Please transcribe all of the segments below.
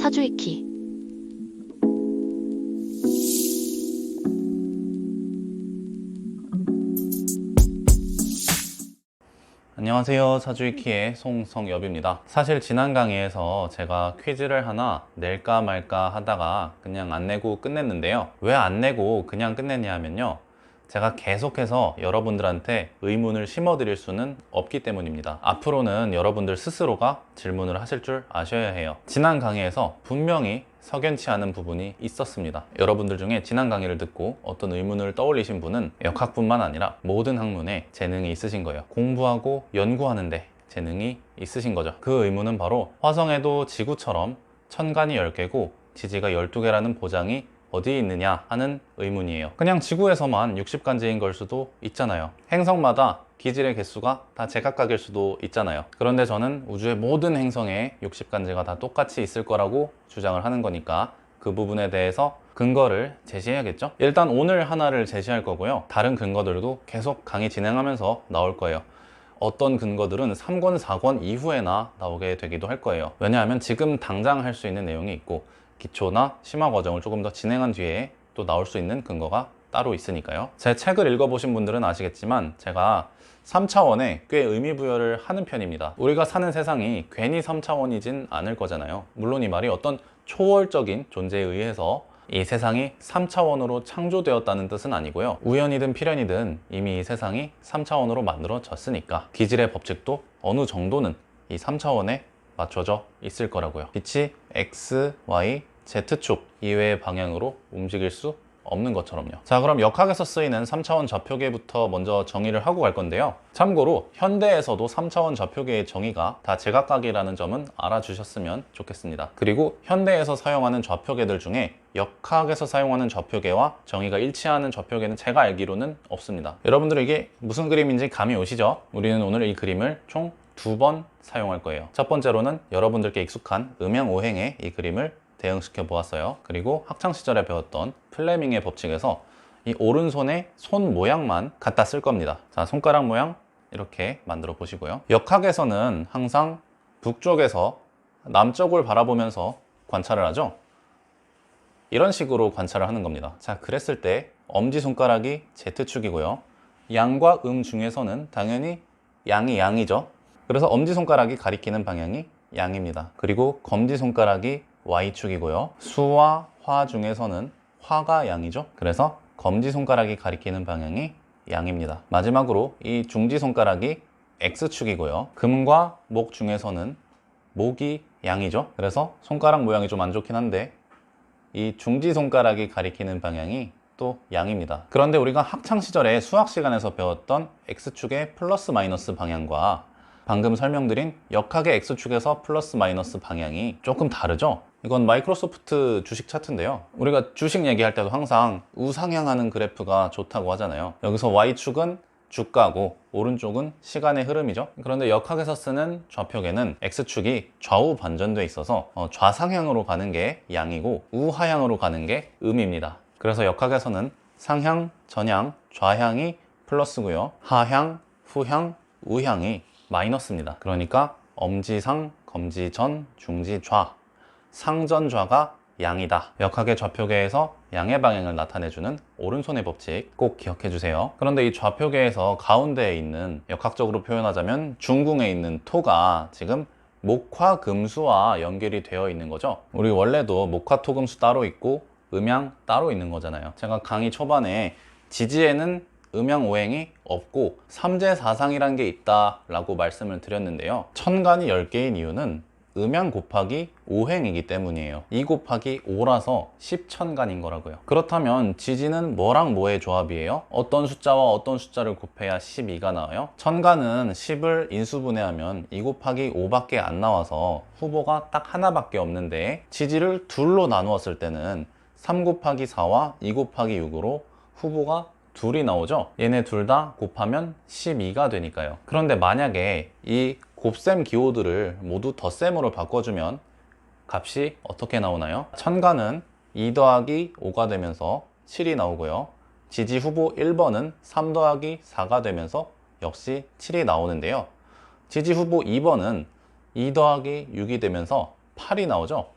사주이키. 안녕하세요. 사주이키의 송성엽입니다. 사실 지난 강의에서 제가 퀴즈를 하나 낼까 말까 하다가 그냥 안 내고 끝냈는데요. 왜 안 내고 그냥 끝냈냐 하면요. 제가 계속해서 여러분들한테 의문을 심어 드릴 수는 없기 때문입니다. 앞으로는 여러분들 스스로가 질문을 하실 줄 아셔야 해요. 지난 강의에서 분명히 석연치 않은 부분이 있었습니다. 여러분들 중에 지난 강의를 듣고 어떤 의문을 떠올리신 분은 역학뿐만 아니라 모든 학문에 재능이 있으신 거예요. 공부하고 연구하는데 재능이 있으신 거죠. 그 의문은 바로 화성에도 지구처럼 천간이 10개고 지지가 12개라는 보장이 어디에 있느냐 하는 의문이에요. 그냥 지구에서만 60간지인 걸 수도 있잖아요. 행성마다 기질의 개수가 다 제각각일 수도 있잖아요. 그런데 저는 우주의 모든 행성에 60간지가 다 똑같이 있을 거라고 주장을 하는 거니까 그 부분에 대해서 근거를 제시해야겠죠? 일단 오늘 하나를 제시할 거고요. 다른 근거들도 계속 강의 진행하면서 나올 거예요. 어떤 근거들은 3권, 4권 이후에나 나오게 되기도 할 거예요. 왜냐하면 지금 당장 할 수 있는 내용이 있고 기초나 심화 과정을 조금 더 진행한 뒤에 또 나올 수 있는 근거가 따로 있으니까요. 제 책을 읽어보신 분들은 아시겠지만 제가 3차원에 꽤 의미 부여를 하는 편입니다. 우리가 사는 세상이 괜히 3차원이진 않을 거잖아요. 물론 이 말이 어떤 초월적인 존재에 의해서 이 세상이 3차원으로 창조되었다는 뜻은 아니고요. 우연이든 필연이든 이미 이 세상이 3차원으로 만들어졌으니까 기질의 법칙도 어느 정도는 이 3차원에 맞춰져 있을 거라고요. 빛이 X, Y, Z축 이외의 방향으로 움직일 수 없는 것처럼요. 자, 그럼 역학에서 쓰이는 3차원 좌표계부터 먼저 정의를 하고 갈 건데요. 참고로 현대에서도 3차원 좌표계의 정의가 다 제각각이라는 점은 알아주셨으면 좋겠습니다. 그리고 현대에서 사용하는 좌표계들 중에 역학에서 사용하는 좌표계와 정의가 일치하는 좌표계는 제가 알기로는 없습니다. 여러분들 이게 무슨 그림인지 감이 오시죠? 우리는 오늘 이 그림을 총 두 번 사용할 거예요. 첫 번째로는 여러분들께 익숙한 음양오행의 이 그림을 대응시켜 보았어요. 그리고 학창 시절에 배웠던 플레밍의 법칙에서 이 오른손의 손 모양만 갖다 쓸 겁니다. 자, 손가락 모양 이렇게 만들어 보시고요. 역학에서는 항상 북쪽에서 남쪽을 바라보면서 관찰을 하죠. 이런 식으로 관찰을 하는 겁니다. 자, 그랬을 때 엄지손가락이 Z축이고요. 양과 음 중에서는 당연히 양이 양이죠. 그래서 엄지손가락이 가리키는 방향이 양입니다. 그리고 검지손가락이 Y축이고요. 수와 화 중에서는 화가 양이죠. 그래서 검지손가락이 가리키는 방향이 양입니다. 마지막으로 이 중지손가락이 X축이고요. 금과 목 중에서는 목이 양이죠. 그래서 손가락 모양이 좀 안 좋긴 한데 이 중지손가락이 가리키는 방향이 또 양입니다. 그런데 우리가 학창 시절에 수학 시간에서 배웠던 X축의 플러스 마이너스 방향과 방금 설명드린 역학의 X축에서 플러스 마이너스 방향이 조금 다르죠? 이건 마이크로소프트 주식 차트인데요. 우리가 주식 얘기할 때도 항상 우상향하는 그래프가 좋다고 하잖아요. 여기서 Y축은 주가고 오른쪽은 시간의 흐름이죠. 그런데 역학에서 쓰는 좌표계는 X축이 좌우 반전돼 있어서 어, 좌상향으로 가는 게 양이고 우하향으로 가는 게 음입니다. 그래서 역학에서는 상향, 전향, 좌향이 플러스고요. 하향, 후향, 우향이 마이너스입니다. 그러니까 엄지상, 검지전, 중지좌, 상전좌가 양이다. 역학의 좌표계에서 양의 방향을 나타내주는 오른손의 법칙 꼭 기억해 주세요. 그런데 이 좌표계에서 가운데에 있는 역학적으로 표현하자면 중궁에 있는 토가 지금 목화금수와 연결이 되어 있는 거죠. 우리 원래도 목화토금수 따로 있고 음양 따로 있는 거잖아요. 제가 강의 초반에 지지에는 음양 오행이 없고 삼재사상이라는 게 있다라고 말씀을 드렸는데요. 천간이 10개인 이유는 음양 곱하기 5행이기 때문이에요. 2 곱하기 5라서 10천간인 거라고요. 그렇다면 지지는 뭐랑 뭐의 조합이에요? 어떤 숫자와 어떤 숫자를 곱해야 12가 나와요? 천간은 10을 인수분해하면 2 곱하기 5밖에 안 나와서 후보가 딱 하나밖에 없는데 지지를 둘로 나누었을 때는 3 곱하기 4와 2 곱하기 6으로 후보가 둘이 나오죠? 얘네 둘 다 곱하면 12가 되니까요. 그런데 만약에 이 곱셈 기호들을 모두 덧셈으로 바꿔주면 값이 어떻게 나오나요? 천간은 2 더하기 5가 되면서 7이 나오고요. 지지 후보 1번은 3 더하기 4가 되면서 역시 7이 나오는데요. 지지 후보 2번은 2 더하기 6이 되면서 8이 나오죠.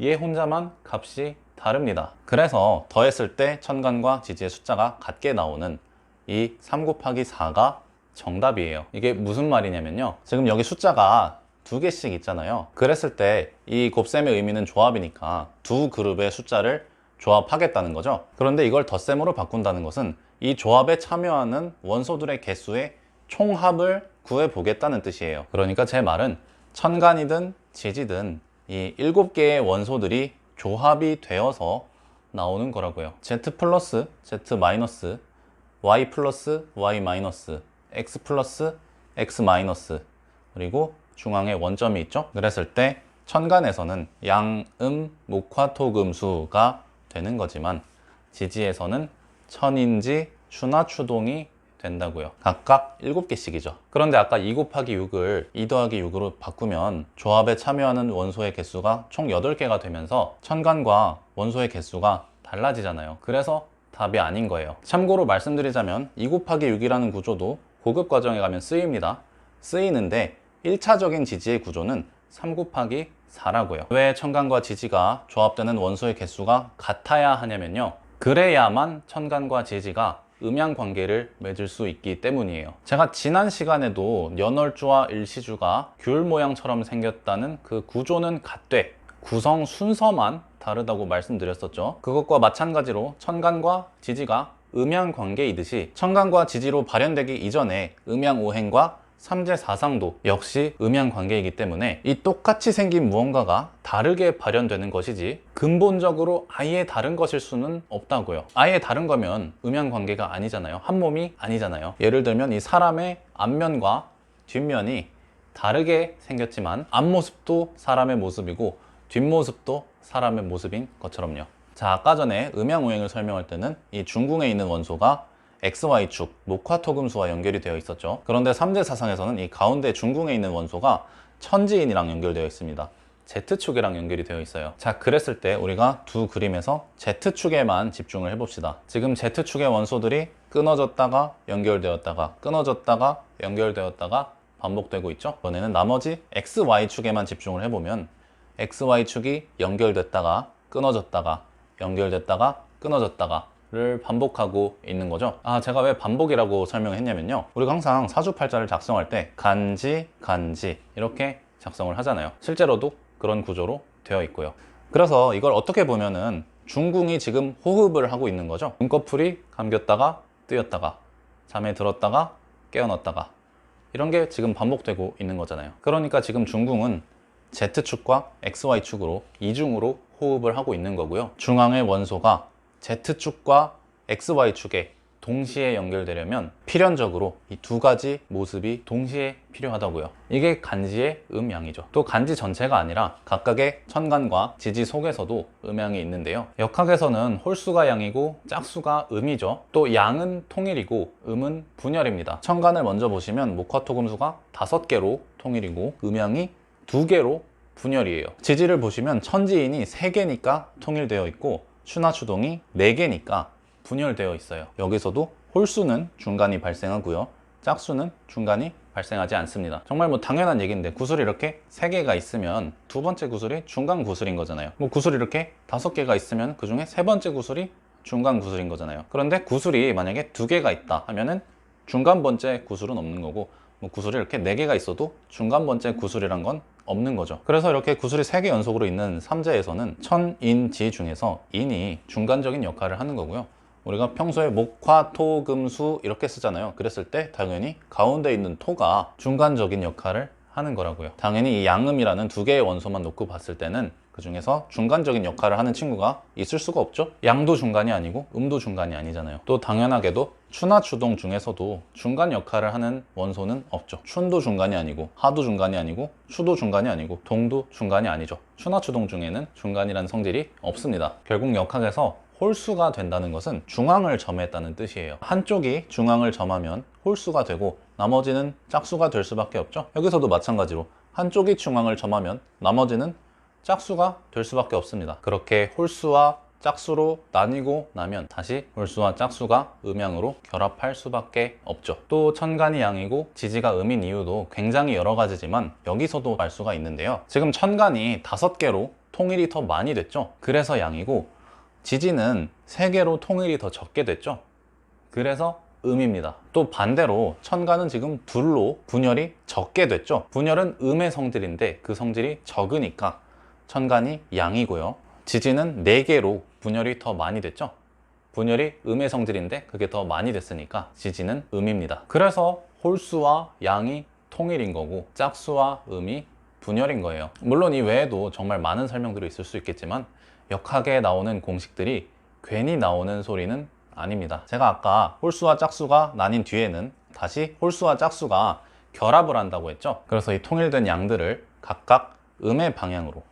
얘 혼자만 값이 다릅니다. 그래서 더했을 때 천간과 지지의 숫자가 같게 나오는 이 3 곱하기 4가 정답이에요. 이게 무슨 말이냐면요. 지금 여기 숫자가 두 개씩 있잖아요. 그랬을 때 이 곱셈의 의미는 조합이니까 두 그룹의 숫자를 조합하겠다는 거죠. 그런데 이걸 덧셈으로 바꾼다는 것은 이 조합에 참여하는 원소들의 개수의 총합을 구해 보겠다는 뜻이에요. 그러니까 제 말은 천간이든 지지든 이 일곱 개의 원소들이 조합이 되어서 나오는 거라고요. Z 플러스 Z 마이너스 Y 플러스 Y 마이너스 X 플러스 X 마이너스 그리고 중앙에 원점이 있죠. 그랬을 때 천간에서는 양음 목화토금수가 되는 거지만 지지에서는 천인지 추나 추동이 된다고요. 각각 7개씩이죠. 그런데 아까 2 곱하기 6을 2 더하기 6으로 바꾸면 조합에 참여하는 원소의 개수가 총 8개가 되면서 천간과 원소의 개수가 달라지잖아요. 그래서 답이 아닌 거예요. 참고로 말씀드리자면 2 곱하기 6이라는 구조도 고급 과정에 가면 쓰입니다. 쓰이는데 1차적인 지지의 구조는 3 곱하기 4라고요. 왜 천간과 지지가 조합되는 원소의 개수가 같아야 하냐면요. 그래야만 천간과 지지가 음양 관계를 맺을 수 있기 때문이에요. 제가 지난 시간에도 연월주와 일시주가 귤 모양처럼 생겼다는 그 구조는 같되 구성 순서만 다르다고 말씀드렸었죠. 그것과 마찬가지로 천간과 지지가 음양 관계이듯이 천간과 지지로 발현되기 이전에 음양 오행과 삼재 사상도 역시 음양 관계이기 때문에 이 똑같이 생긴 무언가가 다르게 발현되는 것이지 근본적으로 아예 다른 것일 수는 없다고요. 아예 다른 거면 음양 관계가 아니잖아요. 한 몸이 아니잖아요. 예를 들면 이 사람의 앞면과 뒷면이 다르게 생겼지만 앞모습도 사람의 모습이고 뒷모습도 사람의 모습인 것처럼요. 자, 아까 전에 음양 오행을 설명할 때는 이 중궁에 있는 원소가 XY축, 목화토금수와 연결이 되어 있었죠. 그런데 삼재사상에서는 이 가운데 중궁에 있는 원소가 천지인이랑 연결되어 있습니다. Z축이랑 연결이 되어 있어요. 자, 그랬을 때 우리가 두 그림에서 Z축에만 집중을 해봅시다. 지금 Z축의 원소들이 끊어졌다가 연결되었다가 끊어졌다가 연결되었다가 반복되고 있죠. 이번에는 나머지 XY축에만 집중을 해보면 XY축이 연결됐다가 끊어졌다가 연결됐다가 끊어졌다가 를 반복하고 있는 거죠. 아, 제가 왜 반복이라고 설명했냐면요. 우리가 항상 사주팔자를 작성할 때 간지, 간지 이렇게 작성을 하잖아요. 실제로도 그런 구조로 되어 있고요. 그래서 이걸 어떻게 보면은 중궁이 지금 호흡을 하고 있는 거죠. 눈꺼풀이 감겼다가 뜨였다가 잠에 들었다가 깨어났다가 이런 게 지금 반복되고 있는 거잖아요. 그러니까 지금 중궁은 Z축과 XY축으로 이중으로 호흡을 하고 있는 거고요. 중앙의 원소가 Z축과 XY축에 동시에 연결되려면 필연적으로 이 두 가지 모습이 동시에 필요하다고요. 이게 간지의 음양이죠. 또 간지 전체가 아니라 각각의 천간과 지지 속에서도 음양이 있는데요. 역학에서는 홀수가 양이고 짝수가 음이죠. 또 양은 통일이고 음은 분열입니다. 천간을 먼저 보시면 목화토금수가 다섯 개로 통일이고 음양이 두 개로 분열이에요. 지지를 보시면 천지인이 세 개니까 통일되어 있고 추나추동이 4개니까 분열되어 있어요. 여기서도 홀수는 중간이 발생하고요. 짝수는 중간이 발생하지 않습니다. 정말 뭐 당연한 얘기인데 구슬이 이렇게 3개가 있으면 두 번째 구슬이 중간 구슬인 거잖아요. 뭐 구슬이 이렇게 5개가 있으면 그 중에 세 번째 구슬이 중간 구슬인 거잖아요. 그런데 구슬이 만약에 두 개가 있다 하면은 중간 번째 구슬은 없는 거고 뭐 구슬이 이렇게 4개가 있어도 중간 번째 구슬이란 건 없는 거죠. 그래서 이렇게 구슬이 3개 연속으로 있는 삼재에서는 천 인 지 중에서 인이 중간적인 역할을 하는 거고요. 우리가 평소에 목 화, 토, 금, 수 이렇게 쓰잖아요. 그랬을 때 당연히 가운데 있는 토가 중간적인 역할을 하는 거라고요. 당연히 이 양음이라는 두 개의 원소만 놓고 봤을 때는 그 중에서 중간적인 역할을 하는 친구가 있을 수가 없죠. 양도 중간이 아니고 음도 중간이 아니잖아요. 또 당연하게도 추나 추동 중에서도 중간 역할을 하는 원소는 없죠. 춘도 중간이 아니고 하도 중간이 아니고 추도 중간이 아니고 동도 중간이 아니죠. 추나 추동 중에는 중간이라는 성질이 없습니다. 결국 역학에서 홀수가 된다는 것은 중앙을 점했다는 뜻이에요. 한쪽이 중앙을 점하면 홀수가 되고 나머지는 짝수가 될 수밖에 없죠. 여기서도 마찬가지로 한쪽이 중앙을 점하면 나머지는 짝수가 될 수밖에 없습니다. 그렇게 홀수와 짝수로 나뉘고 나면 다시 홀수와 짝수가 음양으로 결합할 수밖에 없죠. 또 천간이 양이고 지지가 음인 이유도 굉장히 여러 가지지만 여기서도 알 수가 있는데요. 지금 천간이 다섯 개로 통일이 더 많이 됐죠. 그래서 양이고 지지는 세 개로 통일이 더 적게 됐죠. 그래서 음입니다. 또 반대로 천간은 지금 둘로 분열이 적게 됐죠. 분열은 음의 성질인데 그 성질이 적으니까 천간이 양이고요. 지지는 네 개로 분열이 더 많이 됐죠. 분열이 음의 성질인데 그게 더 많이 됐으니까 지지는 음입니다. 그래서 홀수와 양이 통일인 거고 짝수와 음이 분열인 거예요. 물론 이 외에도 정말 많은 설명들이 있을 수 있겠지만 역학에 나오는 공식들이 괜히 나오는 소리는 아닙니다. 제가 아까 홀수와 짝수가 나뉜 뒤에는 다시 홀수와 짝수가 결합을 한다고 했죠. 그래서 이 통일된 양들을 각각 음의 방향으로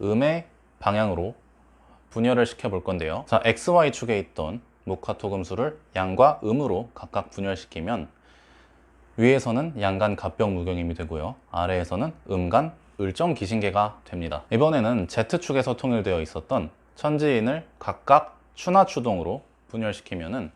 음의 방향으로 분열을 시켜 볼 건데요. 자, XY축에 있던 목화토금수를 양과 음으로 각각 분열시키면 위에서는 양간 갑병 무경임이 되고요. 아래에서는 음간 을정 기신계가 됩니다. 이번에는 Z축에서 통일되어 있었던 천지인을 각각 추나 추동으로 분열시키면은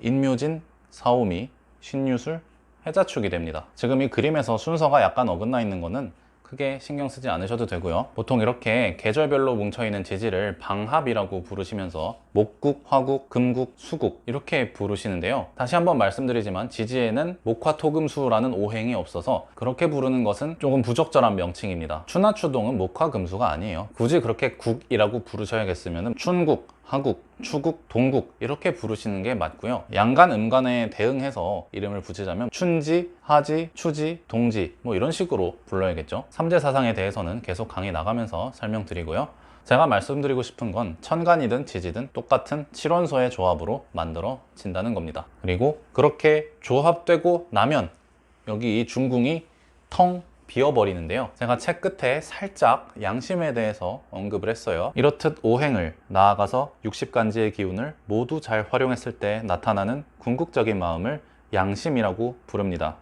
인묘진, 사오미, 신유술, 해자축이 됩니다. 지금 이 그림에서 순서가 약간 어긋나 있는 거는 크게 신경 쓰지 않으셔도 되고요. 보통 이렇게 계절별로 뭉쳐있는 지지를 방합이라고 부르시면서 목국, 화국, 금국, 수국 이렇게 부르시는데요. 다시 한번 말씀드리지만 지지에는 목화토금수라는 오행이 없어서 그렇게 부르는 것은 조금 부적절한 명칭입니다. 추나 추동은 목화금수가 아니에요. 굳이 그렇게 국이라고 부르셔야겠으면 춘국, 하국, 추국, 동국 이렇게 부르시는 게 맞고요. 양간, 음간에 대응해서 이름을 붙이자면 춘지, 하지, 추지, 동지 뭐 이런 식으로 불러야겠죠. 삼재 사상에 대해서는 계속 강의 나가면서 설명드리고요. 제가 말씀드리고 싶은 건 천간이든 지지든 똑같은 칠원소의 조합으로 만들어진다는 겁니다. 그리고 그렇게 조합되고 나면 여기 이 중궁이 텅 비어버리는데요. 제가 책 끝에 살짝 양심에 대해서 언급을 했어요. 이렇듯 오행을 나아가서 60간지의 기운을 모두 잘 활용했을 때 나타나는 궁극적인 마음을 양심이라고 부릅니다.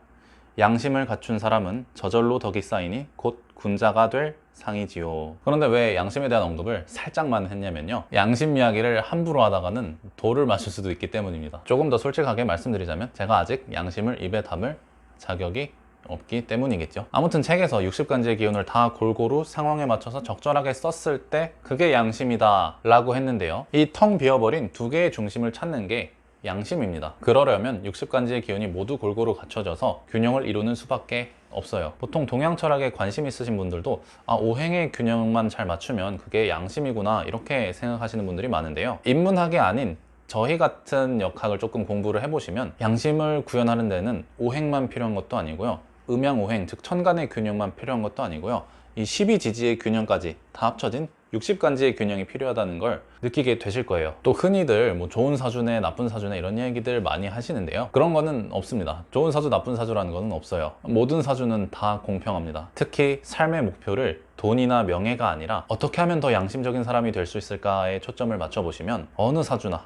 양심을 갖춘 사람은 저절로 덕이 쌓이니 곧 군자가 될 상이지요. 그런데 왜 양심에 대한 언급을 살짝만 했냐면요. 양심 이야기를 함부로 하다가는 돌을 맞을 수도 있기 때문입니다. 조금 더 솔직하게 말씀드리자면 제가 아직 양심을 입에 담을 자격이 없기 때문이겠죠. 아무튼 책에서 60간지의 기운을 다 골고루 상황에 맞춰서 적절하게 썼을 때 그게 양심이다 라고 했는데요. 이 텅 비어버린 두 개의 중심을 찾는 게 양심입니다. 그러려면 60간지의 기운이 모두 골고루 갖춰져서 균형을 이루는 수밖에 없어요. 보통 동양 철학에 관심 있으신 분들도 아, 오행의 균형만 잘 맞추면 그게 양심이구나 이렇게 생각하시는 분들이 많은데요. 인문학이 아닌 저희 같은 역학을 조금 공부를 해보시면 양심을 구현하는 데는 오행만 필요한 것도 아니고요. 음양오행, 즉 천간의 균형만 필요한 것도 아니고요. 이 12지지의 균형까지 다 합쳐진 60간지의 균형이 필요하다는 걸 느끼게 되실 거예요. 또 흔히들 뭐 좋은 사주네, 나쁜 사주네 이런 얘기들 많이 하시는데요. 그런 거는 없습니다. 좋은 사주, 나쁜 사주라는 거는 없어요. 모든 사주는 다 공평합니다. 특히 삶의 목표를 돈이나 명예가 아니라 어떻게 하면 더 양심적인 사람이 될 수 있을까에 초점을 맞춰보시면 어느 사주나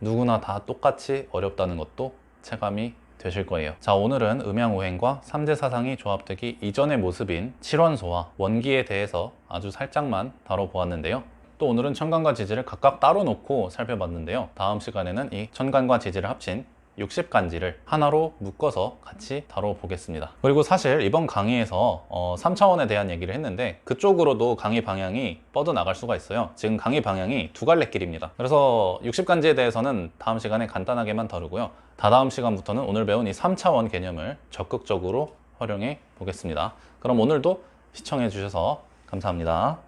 누구나 다 똑같이 어렵다는 것도 체감이 되실 거예요. 자, 오늘은 음양오행과 삼재 사상이 조합되기 이전의 모습인 칠원소와 원기에 대해서 아주 살짝만 다뤄보았는데요. 또 오늘은 천간과 지지를 각각 따로 놓고 살펴봤는데요. 다음 시간에는 이 천간과 지지를 합친 60간지를 하나로 묶어서 같이 다뤄보겠습니다. 그리고 사실 이번 강의에서 어, 3차원에 대한 얘기를 했는데 그쪽으로도 강의 방향이 뻗어나갈 수가 있어요. 지금 강의 방향이 두 갈래 길입니다. 그래서 60간지에 대해서는 다음 시간에 간단하게만 다루고요. 다다음 시간부터는 오늘 배운 이 3차원 개념을 적극적으로 활용해 보겠습니다. 그럼 오늘도 시청해 주셔서 감사합니다.